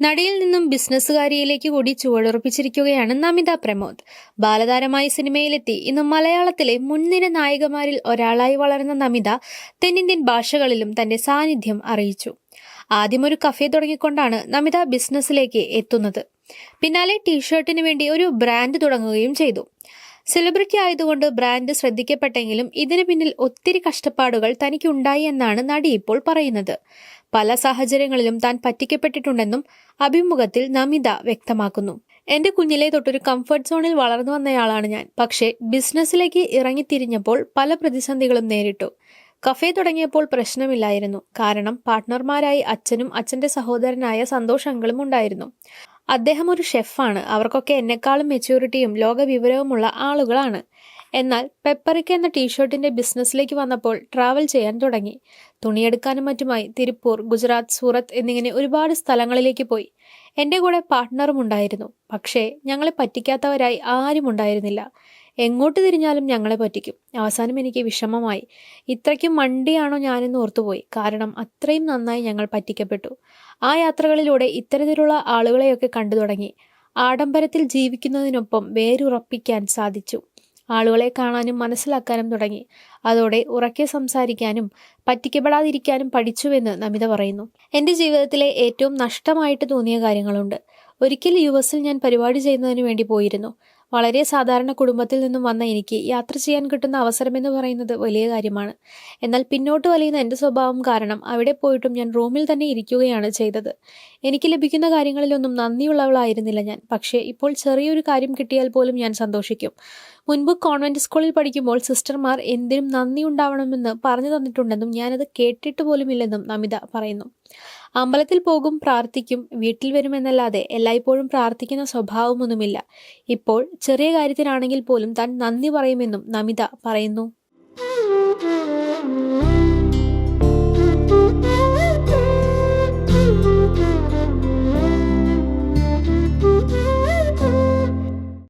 നടിയിൽ നിന്നും ബിസിനസ്സുകാരിയിലേക്ക് കൂടി ചുവടുറപ്പിച്ചിരിക്കുകയാണ് നമിത പ്രമോദ്. ബാലതാരമായി സിനിമയിലെത്തി. ഇന്ന് മലയാളത്തിലെ മുൻനിര നായികമാരിൽ ഒരാളായി വളർന്ന നമിത തെന്നിന്ത്യൻ ഭാഷകളിലും തന്റെ സാന്നിധ്യം അറിയിച്ചു. ആദ്യം ഒരു കഫേ തുടങ്ങിക്കൊണ്ടാണ് നമിത ബിസിനസ്സിലേക്ക് എത്തുന്നത്. പിന്നാലെ ടീഷർട്ടിന് വേണ്ടി ഒരു ബ്രാൻഡ് തുടങ്ങുകയും ചെയ്തു. സെലിബ്രിറ്റി ആയതുകൊണ്ട് ബ്രാൻഡ് ശ്രദ്ധിക്കപ്പെട്ടെങ്കിലും ഇതിനു പിന്നിൽ ഒത്തിരി കഷ്ടപ്പാടുകൾ തനിക്കുണ്ടായി എന്നാണ് നടി ഇപ്പോൾ പറയുന്നത്. പല സാഹചര്യങ്ങളിലും താൻ പറ്റിക്കപ്പെട്ടിട്ടുണ്ടെന്നും അഭിമുഖത്തിൽ നമിത വ്യക്തമാക്കുന്നു. എന്റെ കുഞ്ഞിലെ തൊട്ടൊരു കംഫർട്ട് സോണിൽ വളർന്നു വന്നയാളാണ് ഞാൻ. പക്ഷേ ബിസിനസ്സിലേക്ക് ഇറങ്ങിത്തിരിഞ്ഞപ്പോൾ പല പ്രതിസന്ധികളും നേരിട്ടു. കഫേ തുടങ്ങിയപ്പോൾ പ്രശ്നമില്ലായിരുന്നു. കാരണം പാർട്ട്ണർമാരായി അച്ഛനും അച്ഛന്റെ സഹോദരനായ സന്തോഷ് അങ്കിളും ഉണ്ടായിരുന്നു. അദ്ദേഹം ഒരു ഷെഫാണ്. അവർക്കൊക്കെ എന്നെക്കാളും മെച്യൂരിറ്റിയും ലോകവിവരവുമുള്ള ആളുകളാണ്. എന്നാൽ പെപ്പറിക്ക എന്ന ടീഷർട്ടിന്റെ ബിസിനസ്സിലേക്ക് വന്നപ്പോൾ ട്രാവൽ ചെയ്യാൻ തുടങ്ങി. തുണിയെടുക്കാനും മറ്റുമായി തിരുപ്പൂർ ഗുജറാത്ത് സൂറത്ത് എന്നിങ്ങനെ ഒരുപാട് സ്ഥലങ്ങളിലേക്ക് പോയി. എന്റെ കൂടെ പാർട്ട്ണറും ഉണ്ടായിരുന്നു. പക്ഷേ ഞങ്ങളെ പറ്റിക്കാത്തവരായി ആരും ഉണ്ടായിരുന്നില്ല എങ്ങോട്ട് തിരിഞ്ഞാലും ഞങ്ങളെ പറ്റിക്കും. അവസാനം എനിക്ക് വിഷമമായി. ഇത്രയ്ക്കും മണ്ടിയാണോ ഞാനെന്ന് ഓർത്തുപോയി. കാരണം അത്രയും നന്നായി ഞങ്ങൾ പറ്റിക്കപ്പെട്ടു. ആ യാത്രകളിലൂടെ ഇത്തരത്തിലുള്ള ആളുകളെയൊക്കെ കണ്ടു തുടങ്ങി. ആഡംബരത്തിൽ ജീവിക്കുന്നതിനൊപ്പം വേരുറപ്പിക്കാൻ സാധിച്ചു. ആളുകളെ കാണാനും മനസ്സിലാക്കാനും തുടങ്ങി. അതോടെ ഉറക്കെ സംസാരിക്കാനും പറ്റിക്കപ്പെടാതിരിക്കാനും പഠിച്ചുവെന്ന് നമിത പറയുന്നു. എന്റെ ജീവിതത്തിലെ ഏറ്റവും നഷ്ടമായിട്ട് തോന്നിയ കാര്യങ്ങളുണ്ട്. ഒരിക്കൽ യു എസിൽ ഞാൻ പരിപാടി ചെയ്യുന്നതിന് വേണ്ടി പോയിരുന്നു. വളരെ സാധാരണ കുടുംബത്തിൽ നിന്നും വന്ന എനിക്ക് യാത്ര ചെയ്യാൻ കിട്ടുന്ന അവസരമെന്ന് പറയുന്നത് വലിയ കാര്യമാണ്. എന്നാൽ പിന്നോട്ട് വലിയുന്ന എന്റെ സ്വഭാവം കാരണം അവിടെ പോയിട്ടും ഞാൻ റൂമിൽ തന്നെ ഇരിക്കുകയാണ് ചെയ്തത്. എനിക്ക് ലഭിക്കുന്ന കാര്യങ്ങളിലൊന്നും നന്ദിയുള്ളവളായിരുന്നില്ല ഞാൻ. പക്ഷേ ഇപ്പോൾ ചെറിയൊരു കാര്യം കിട്ടിയാൽ പോലും ഞാൻ സന്തോഷിക്കും. മുൻപ് കോൺവെന്റ് സ്കൂളിൽ പഠിക്കുമ്പോൾ സിസ്റ്റർമാർ എന്തിനും നന്ദി ഉണ്ടാവണമെന്ന് പറഞ്ഞു തന്നിട്ടുണ്ടെന്നും ഞാനത് കേട്ടിട്ട് പോലുമില്ലെന്നും നമിത പറയുന്നു. അമ്പലത്തിൽ പോകും പ്രാർത്ഥിക്കും വീട്ടിൽ വരുമെന്നല്ലാതെ എല്ലായ്പ്പോഴും പ്രാർത്ഥിക്കുന്ന സ്വഭാവമൊന്നുമില്ല. ഇപ്പോൾ ചെറിയ കാര്യത്തിനാണെങ്കിൽ പോലും താൻ നന്ദി പറയുമെന്നും നമിത പറയുന്നു.